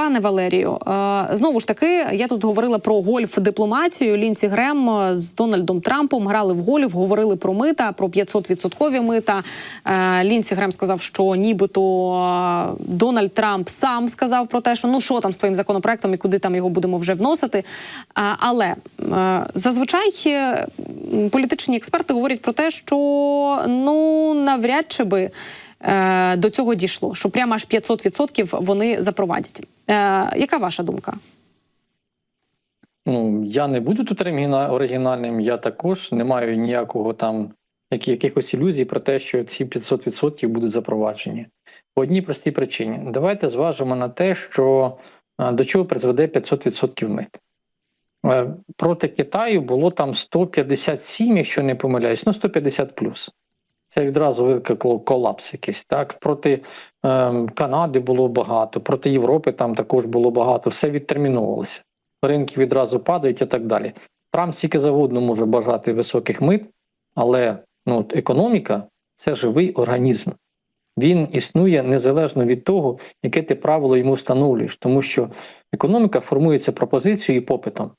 Пане Валерію, е, знову ж таки, я тут говорила про гольф дипломатію. Лінці Грем з Дональдом Трампом грали в гольф, говорили про мита, про 500% мита. Е, Лінці Грем сказав, що нібито е, Дональд Трамп сам сказав про те, що ну що там з твоїм законопроектом і куди там його будемо вже вносити. Але зазвичай політичні експерти говорять про те, що ну навряд чи би до цього дійшло, що прямо аж 500% вони запровадять. Е, яка ваша думка? Ну, я не буду тут оригінальним, я також не маю ніякого там якихось ілюзій про те, що ці 500% будуть запроваджені. По одній простій причині. Давайте зважимо на те, що е, до чого призведе 500% мит. Е, Проти Китаю було там 157, якщо не помиляюсь, ну 150 плюс. Це відразу викликало колапс якийсь. Так? Проти е, Канади було багато, проти Європи там також було багато, все відтерміновувалося ринки відразу падають і так далі. Трамп скільки завгодно може бажати високих мит, але ну, от економіка це живий організм. Він існує незалежно від того, яке ти правило йому встановлюєш, тому що економіка формується пропозицією і попитом.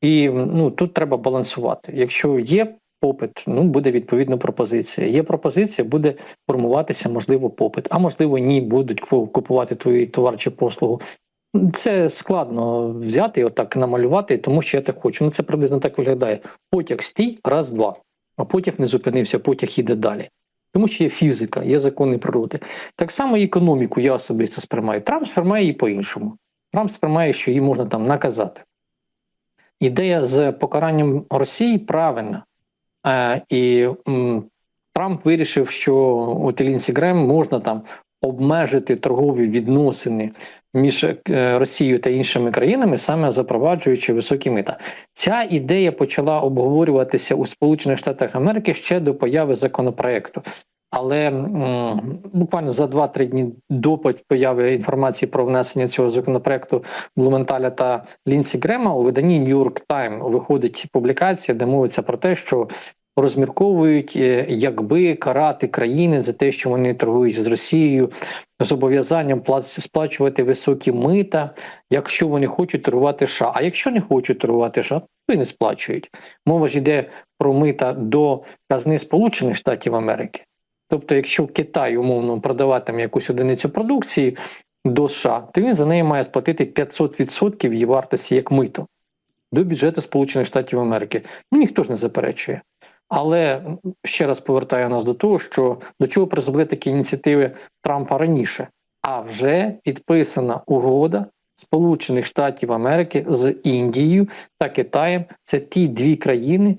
І ну, тут треба балансувати. Якщо є попит, ну буде відповідно пропозиція. Є пропозиція, буде формуватися, можливо, попит, а можливо, ні, будуть купувати твій товар чи послугу. Це складно взяти отак намалювати, тому що я так хочу. Ну це приблизно так виглядає. Потяг стій, раз, два. А потяг не зупинився, потяг іде далі. Тому що є фізика, є закони природи. Так само і економіку я особисто сприймаю. Трамп сприймає її по-іншому. Трамп сприймає, що її можна там наказати. Ідея з покаранням Росії правильна. І Трамп вирішив, що у Лінсі Грем можна там обмежити торгові відносини між е, Росією та іншими країнами, саме запроваджуючи високі мита. Ця ідея почала обговорюватися у Сполучених Штатах Америки ще до появи законопроекту. Але м, буквально за 2-3 дні до появи інформації про внесення цього законопроекту Блументаля та Лінсі Грема у виданні New York Times виходить публікація, де мовиться про те, що розмірковують, е, якби карати країни за те, що вони торгують з Росією, зобов'язанням сплачувати високі мита, якщо вони хочуть торгувати США. А якщо не хочуть торгувати США, то і не сплачують. Мова ж йде про мита до казни Сполучених Штатів Америки. Тобто, якщо Китай умовно продаватиме якусь одиницю продукції до США, то він за неї має сплатити 500% її вартості як мито до бюджету Сполучених Штатів Америки. Ну ніхто ж не заперечує. Але ще раз повертаю нас до того, що до чого призвели такі ініціативи Трампа раніше, а вже підписана угода Сполучених Штатів Америки з Індією та Китаєм. Це ті дві країни,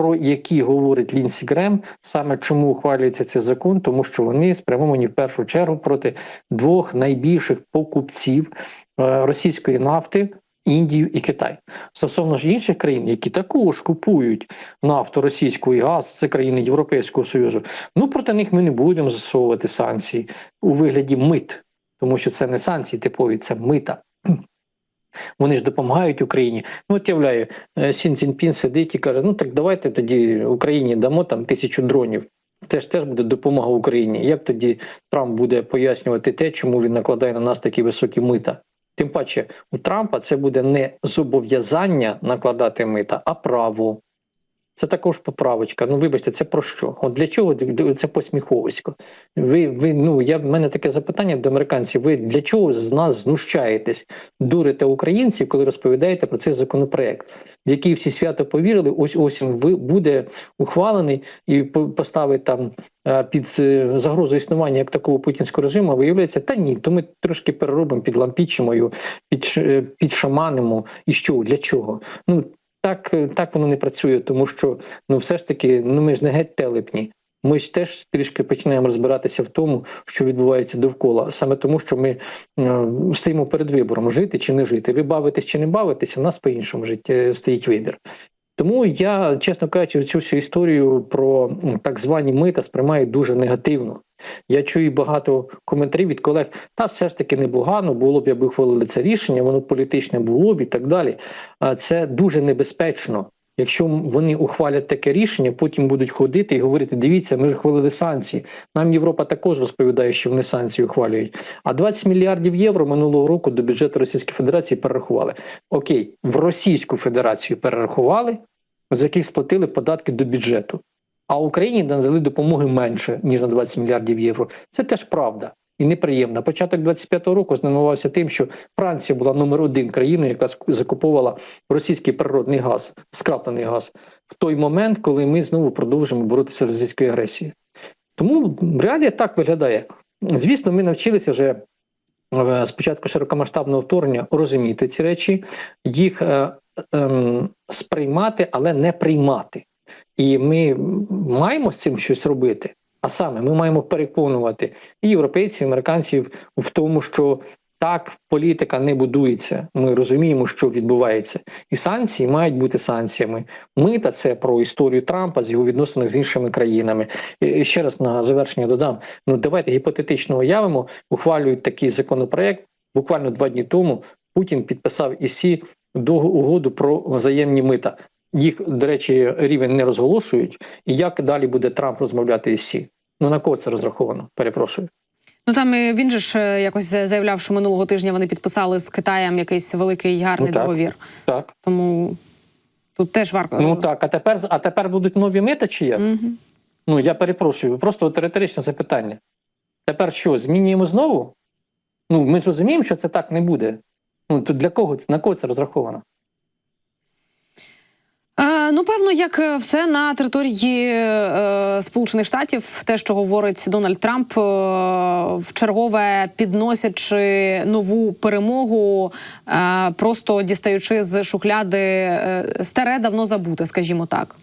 про які говорить Лінсі Грем, саме чому ухвалюється цей закон, тому що вони спрямовані в першу чергу проти двох найбільших покупців е, російської нафти. Індію і Китай стосовно ж інших країн, які також купують нафту російську і газ, це країни Європейського Союзу. Ну проти них ми не будемо засовувати санкції у вигляді мит, тому що це не санкції типові, це мита. Вони ж допомагають Україні. Ну, от являю, е, Сін Цзіньпін сидить і каже: ну так давайте тоді Україні дамо там тисячу дронів. Це ж теж буде допомога Україні. Як тоді Трамп буде пояснювати те, чому він накладає на нас такі високі мита? Тим паче, у Трампа це буде не зобов'язання накладати мита, а право. Це також поправочка. Ну, вибачте, це про що? От для чого це посміховисько? Ви, ви, ну, я, в мене таке запитання до американців. Ви для чого з нас знущаєтесь, дурите українців, коли розповідаєте про цей законопроект, в який всі свято повірили, ось ось він буде ухвалений і поставить там е, під е, загрозу існування як такого путінського режиму, виявляється, та ні, то ми трошки переробимо, підлампічимо його, під, е, підшаманимо. І що? Для чого? Ну, так, е, так воно не працює, тому що ну все ж таки, ну ми ж не геть телепні. Ми ж теж трішки починаємо розбиратися в тому, що відбувається довкола, саме тому, що ми е, стоїмо перед вибором: жити чи не жити. Ви бавитесь чи не бавитесь, у нас по іншому житті стоїть вибір. Тому я, чесно кажучи, цю всю історію про так звані мита сприймаю дуже негативно. Я чую багато коментарів від колег, та все ж таки непогано, було б, якби ухвалили це рішення, воно політичне було б і так далі. Це дуже небезпечно. Якщо вони ухвалять таке рішення, потім будуть ходити і говорити: дивіться, ми ж хвалили санкції. Нам Європа також розповідає, що вони санкції ухвалюють. А 20 мільярдів євро минулого року до бюджету Російської Федерації перерахували. Окей, в Російську Федерацію перерахували, з яких сплатили податки до бюджету. А Україні надали допомоги менше ніж на 20 мільярдів євро. Це теж правда і неприємно. Початок 25-го року знаменувався тим, що Франція була номер один країною, яка закуповувала російський природний газ, скраплений газ, в той момент, коли ми знову продовжимо боротися з російською агресією. Тому реалія так виглядає. Звісно, ми навчилися вже е, спочатку широкомасштабного вторгнення розуміти ці речі, їх е, ем, сприймати, але не приймати. І ми маємо з цим щось робити. А саме ми маємо переконувати і європейців, і американців в тому, що так політика не будується. Ми розуміємо, що відбувається, і санкції мають бути санкціями. Мита це про історію Трампа з його відносинах з іншими країнами. І ще раз на завершення додам: ну давайте гіпотетично уявимо, ухвалюють такий законопроект. Буквально два дні тому Путін підписав ІСі угоду про взаємні мита. Їх, до речі, рівень не розголошують. І як далі буде Трамп розмовляти із Сі? Ну на кого це розраховано? Перепрошую. Ну там е, він же ж е, якось заявляв, що минулого тижня вони підписали з Китаєм якийсь великий гарний Ну, так. договір. Так. Тому тут теж варто. Ну так, а тепер а тепер будуть нові мита чи як? Мгм. Ну я перепрошую, просто от риторичне запитання. Тепер що, змінюємо знову? Ну, ми зрозуміємо, що це так не буде. Ну то для кого це на кого це розраховано? Е, ну, певно, як е, все на території е, Сполучених Штатів, те, що говорить Дональд Трамп, е, в чергове підносячи нову перемогу, е, просто дістаючи з шухляди е, старе, давно забуте, скажімо так.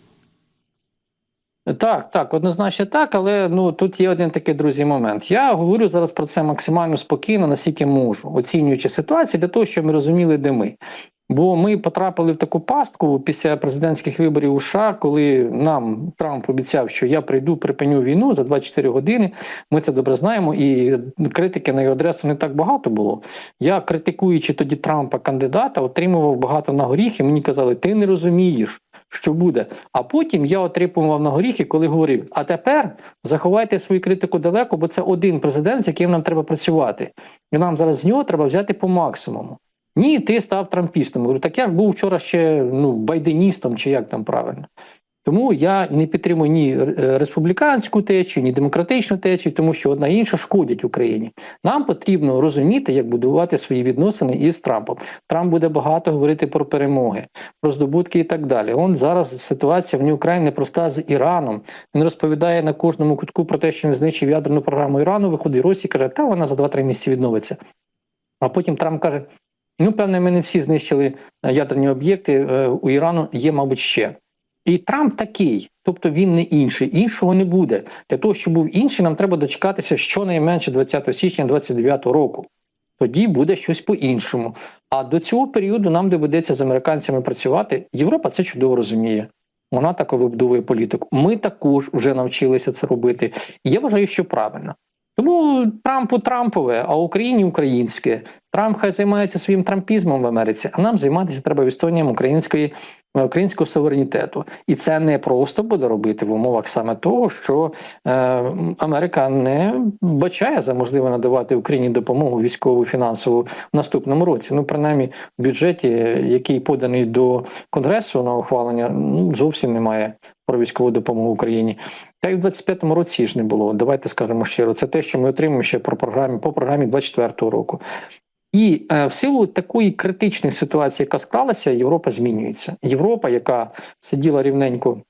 Так, так, однозначно так, але ну тут є один такий друзі момент. Я говорю зараз про це максимально спокійно, наскільки можу, оцінюючи ситуацію для того, щоб ми розуміли, де ми. Бо ми потрапили в таку пастку після президентських виборів у США, коли нам Трамп обіцяв, що я прийду, припиню війну за 24 години. Ми це добре знаємо, і критики на його адресу не так багато було. Я критикуючи тоді Трампа кандидата, отримував багато на горіхи. Мені казали, ти не розумієш, що буде. А потім я отримував на горіхи, коли говорив: а тепер заховайте свою критику далеко, бо це один президент, з яким нам треба працювати. І нам зараз з нього треба взяти по максимуму. Ні, ти став трампістом. Говорю, так я ж був вчора ще ну, байденістом, чи як там правильно. Тому я не підтримую ні е, республіканську течію, ні демократичну течію, тому що одна інша шкодять Україні. Нам потрібно розуміти, як будувати свої відносини із Трампом. Трамп буде багато говорити про перемоги, про здобутки і так далі. Он зараз ситуація в Україні непроста з Іраном. Він розповідає на кожному кутку про те, що він знищив ядерну програму Ірану. Виходить Росія каже, та вона за 2-3 місяці відновиться. А потім Трамп каже: ну, певне, ми не всі знищили е, ядерні об'єкти е, у Ірану, є, мабуть, ще. І Трамп такий, тобто він не інший, іншого не буде. Для того, щоб був інший, нам треба дочекатися щонайменше 20 січня 29 року. Тоді буде щось по-іншому. А до цього періоду нам доведеться з американцями працювати. Європа це чудово розуміє. Вона так вибудовує політику. Ми також вже навчилися це робити. І я вважаю, що правильно. Тому Трампу Трампове, а Україні українське. Трамп хай займається своїм трампізмом в Америці, а нам займатися треба відстоюванням української українського суверенітету, і це не просто буде робити в умовах саме того, що е, Америка не бачає за можливе надавати Україні допомогу військову фінансову в наступному році. Ну, принаймні, в бюджеті, який поданий до конгресу на ухвалення, ну зовсім немає про військову допомогу Україні. Та й в 25-му році ж не було. Давайте скажемо щиро. Це те, що ми отримуємо ще про програмі по програмі 24-го року. І е, в силу такої критичної ситуації, яка склалася, Європа змінюється. Європа, яка сиділа рівненько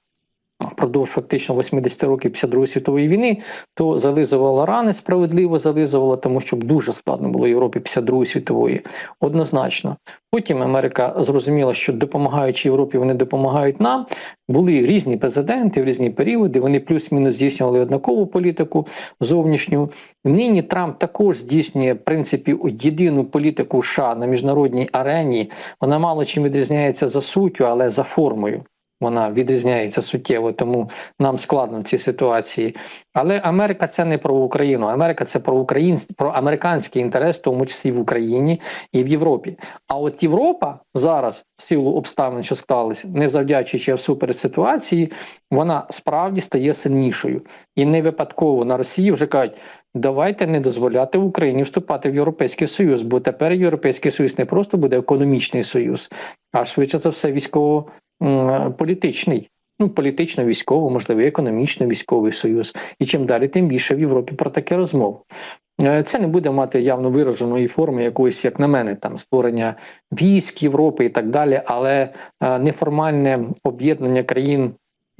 впродовж фактично 80 років після Другої світової війни, то зализувала рани, справедливо зализувала, тому що дуже складно було Європі після Другої світової. Однозначно. Потім Америка зрозуміла, що допомагаючи Європі, вони допомагають нам. Були різні президенти в різні періоди. Вони плюс-мінус здійснювали однакову політику зовнішню. Нині Трамп також здійснює в принципі єдину політику США на міжнародній арені. Вона мало чим відрізняється за суттю, але за формою. Вона відрізняється суттєво, тому нам складно в цій ситуації. Але Америка це не про Україну. Америка це про український, про американський інтерес, в тому числі в Україні і в Європі. А от Європа зараз, в силу обставин, що склалися, не завдячуючи всупереч ситуації, вона справді стає сильнішою. І не випадково на Росії вже кажуть. Давайте не дозволяти Україні вступати в Європейський Союз, бо тепер Європейський Союз не просто буде економічний союз, а швидше за все військово-політичний. Ну, політично-військово, можливо, економічно-військовий союз. І чим далі, тим більше в Європі про таке розмов. Е, Це не буде мати явно вираженої форми якоїсь, як на мене, там створення військ Європи і так далі, але е, неформальне об'єднання країн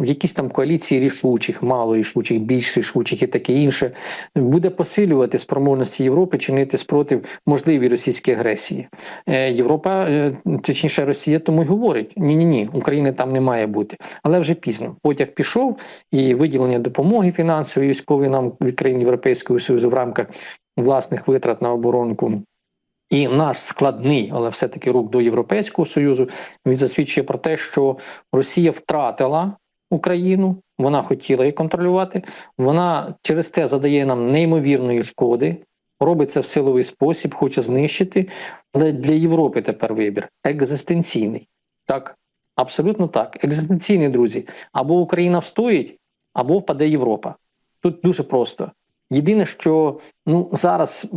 якісь там коаліції рішучих, мало рішучих, більш рішучих і таке інше, буде посилювати спроможності Європи чинити спротив можливій російській агресії. Е, Європа, е, точніше, Росія, тому й говорить: ні, ні, ні, України там не має бути. Але вже пізно. Потяг пішов, і виділення допомоги фінансової військової нам від країн Європейського Союзу в рамках власних витрат на оборонку. І наш складний, але все-таки рух до Європейського Союзу він засвідчує про те, що Росія втратила Україну, вона хотіла її контролювати. Вона через те задає нам неймовірної шкоди, робить це в силовий спосіб, хоче знищити. Але для Європи тепер вибір екзистенційний. Так, абсолютно так. Екзистенційний, друзі. Або Україна встоїть, або впаде Європа. Тут дуже просто. Єдине, що ну зараз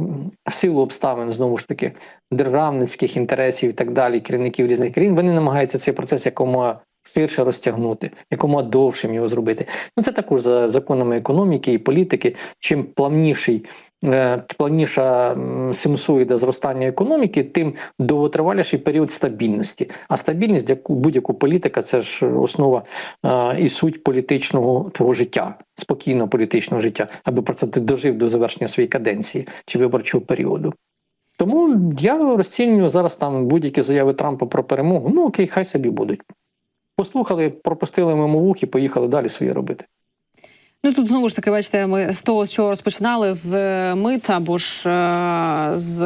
в силу обставин знову ж таки державницьких інтересів і так далі, керівників різних країн, вони намагаються цей процес якомога ширше розтягнути, якомога довшим його зробити. Ну це також за законами економіки і політики. Чим плавніший, е, плавніша синусоїда зростання економіки, тим довготриваліший період стабільності. А стабільність для ку- будь-якого політика це ж основа е, і суть політичного твого життя, спокійного політичного життя, аби просто ти дожив до завершення своєї каденції чи виборчого періоду. Тому я розцінюю зараз там будь-які заяви Трампа про перемогу. Ну окей, хай собі будуть. Послухали, пропустили мимо вух і поїхали далі своє робити. Ну тут знову ж таки, бачите, ми з того, з чого розпочинали з е, мит або ж е, з.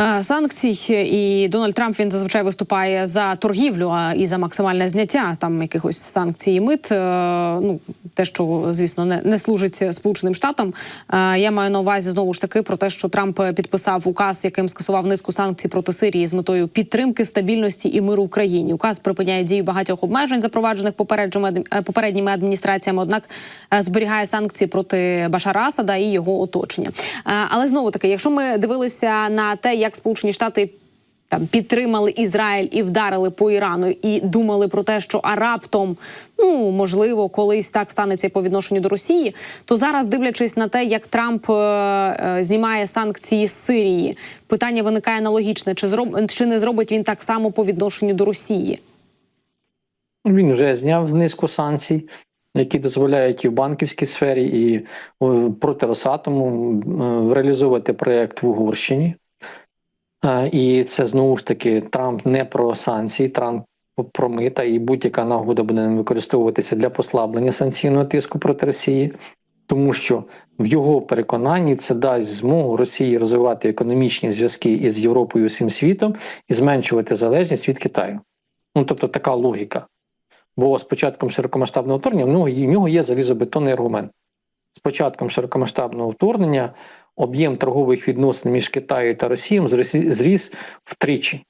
Е, Санкцій і Дональд Трамп він зазвичай виступає за торгівлю а і за максимальне зняття там якихось санкцій і мит. Е, Ну те, що звісно не, не служить Сполученим Штатам. Е, Я маю на увазі знову ж таки про те, що Трамп підписав указ, яким скасував низку санкцій проти Сирії з метою підтримки стабільності і миру в Україні. Указ припиняє дію багатьох обмежень, запроваджених е, попередніми адміністраціями. Однак е, зберігає санкції проти Башара Асада і його оточення. Е, Але знову таки, якщо ми дивилися на те, як Сполучені Штати там підтримали Ізраїль і вдарили по Ірану, і думали про те, що а раптом, ну можливо, колись так станеться по відношенню до Росії, то зараз, дивлячись на те, як Трамп е, е, знімає санкції з Сирії, питання виникає аналогічне: чи зроб чи не зробить він так само по відношенню до Росії? Він вже зняв низку санкцій, які дозволяють і в банківській сфері, і проти Росатому е, реалізовувати проєкт в Угорщині. І це знову ж таки Трамп не про санкції, Трамп про мита, і будь-яка нагода буде використовуватися для послаблення санкційного тиску проти Росії, тому що в його переконанні це дасть змогу Росії розвивати економічні зв'язки із Європою і всім світом і зменшувати залежність від Китаю. Ну тобто така логіка. Бо з початком широкомасштабного вторгнення в нього є залізобетонний аргумент. З початком широкомасштабного вторгнення об'єм торгових відносин між Китаєм та Росією зріс втричі.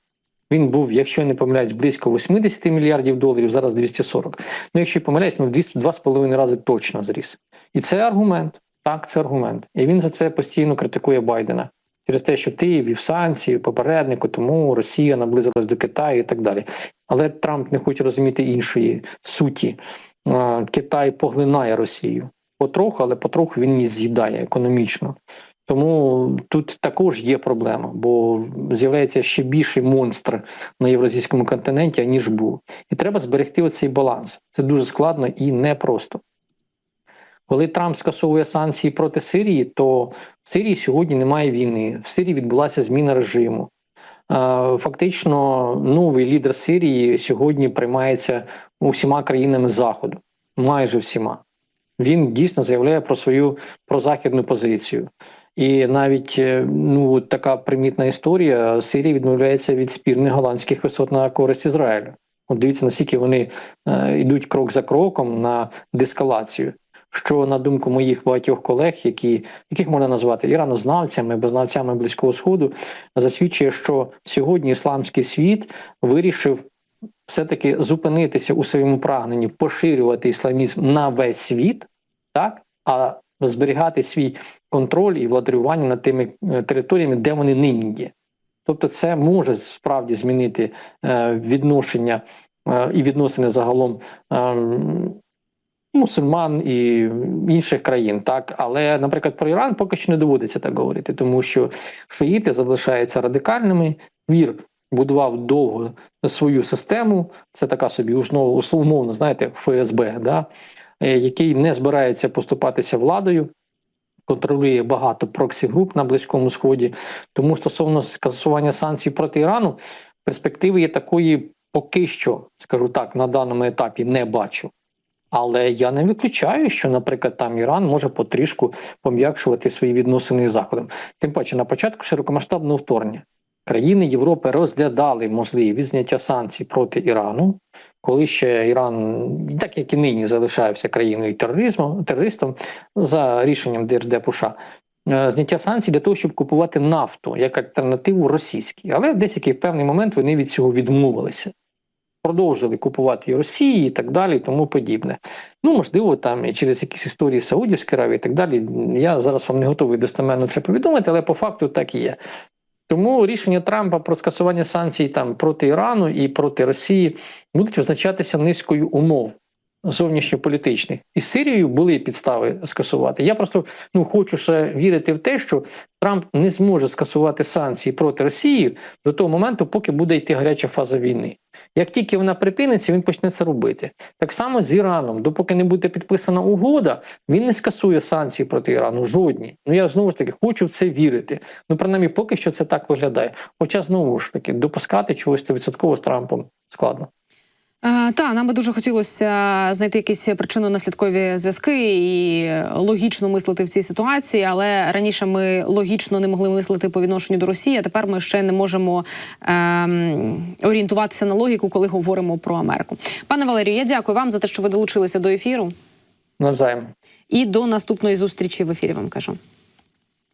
Він був, якщо не помиляюсь, близько 80 мільярдів доларів, зараз 240. Ну, якщо помиляюсь, ну в 2,5 рази точно зріс. І це аргумент. Так, це аргумент. І він за це постійно критикує Байдена. Через те, що ти вів санкції попереднику, тому Росія наблизилась до Китаю і так далі. Але Трамп не хоче розуміти іншої суті. Китай поглинає Росію потроху, але потроху він її з'їдає економічно. Тому тут також є проблема, бо з'являється ще більший монстр на євразійському континенті, ніж був. І треба зберегти оцей баланс. Це дуже складно і непросто. Коли Трамп скасовує санкції проти Сирії, то в Сирії сьогодні немає війни. В Сирії відбулася зміна режиму. Фактично, новий лідер Сирії сьогодні приймається усіма країнами Заходу, майже всіма. Він дійсно заявляє про свою прозахідну позицію. І навіть е, ну така примітна історія: Сирія відмовляється від спірних голландських висот на користь Ізраїлю. От дивіться, наскільки вони е, йдуть крок за кроком на дескалацію. Що на думку моїх багатьох колег, які яких можна назвати іранознавцями, або знавцями близького сходу, засвідчує, що сьогодні ісламський світ вирішив все-таки зупинитися у своєму прагненні поширювати ісламізм на весь світ, так а зберігати свій контроль і владарювання над тими е, територіями, де вони нині є. Тобто, це може справді змінити е, відношення е, і відносини загалом мусульман і інших країн, так але, наприклад, про Іран поки що не доводиться так говорити, тому що шиїти залишаються радикальними. Вір будував довго свою систему. Це така собі умовно, знаєте, ФСБ, да, який не збирається поступатися владою. Контролює багато проксі-груп на Близькому Сході. Тому стосовно скасування санкцій проти Ірану, перспективи є такої поки що, скажу так, на даному етапі не бачу. Але я не виключаю, що, наприклад, там Іран може потрішку пом'якшувати свої відносини з Заходом. Тим паче, на початку широкомасштабного вторгнення країни Європи розглядали можливість зняття санкцій проти Ірану, коли ще Іран, так як і нині, залишався країною тероризму, терористом за рішенням Держдепуша, е, зняття санкцій для того, щоб купувати нафту як альтернативу російській. Але в деякий певний момент вони від цього відмовилися. Продовжили купувати і Росії і так далі, і тому подібне. Ну, можливо, там і через якісь історії Саудівської Аравії і так далі. Я зараз вам не готовий достеменно це повідомити, але по факту так і є. Тому рішення Трампа про скасування санкцій там проти Ірану і проти Росії будуть визначатися низкою умов зовнішньополітичних. І Сирією були підстави скасувати. Я просто ну хочу ще вірити в те, що Трамп не зможе скасувати санкції проти Росії до того моменту, поки буде йти гаряча фаза війни. Як тільки вона припиниться, він почне це робити. Так само з Іраном, допоки не буде підписана угода, він не скасує санкції проти Ірану. Жодні. Ну я знову ж таки хочу в це вірити. Ну, принаймні, поки що це так виглядає. Хоча знову ж таки допускати чогось 100% з Трампом складно. Е, Та нам би дуже хотілося знайти якісь причинно-наслідкові зв'язки і логічно мислити в цій ситуації. Але раніше ми логічно не могли мислити по відношенню до Росії. А тепер ми ще не можемо ем, орієнтуватися на логіку, коли говоримо про Америку. Пане Валерію, я дякую вам за те, що ви долучилися до ефіру. Навзаєм. І до наступної зустрічі в ефірі вам кажу.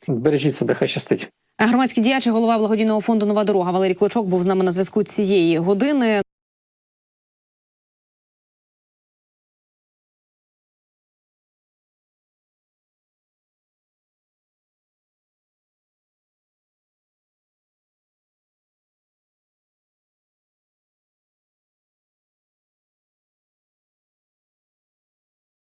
Бережіть себе, хай щастить. Громадський діяч і голова благодійного фонду Нова дорога Валерій Клочок був з нами на зв'язку цієї години.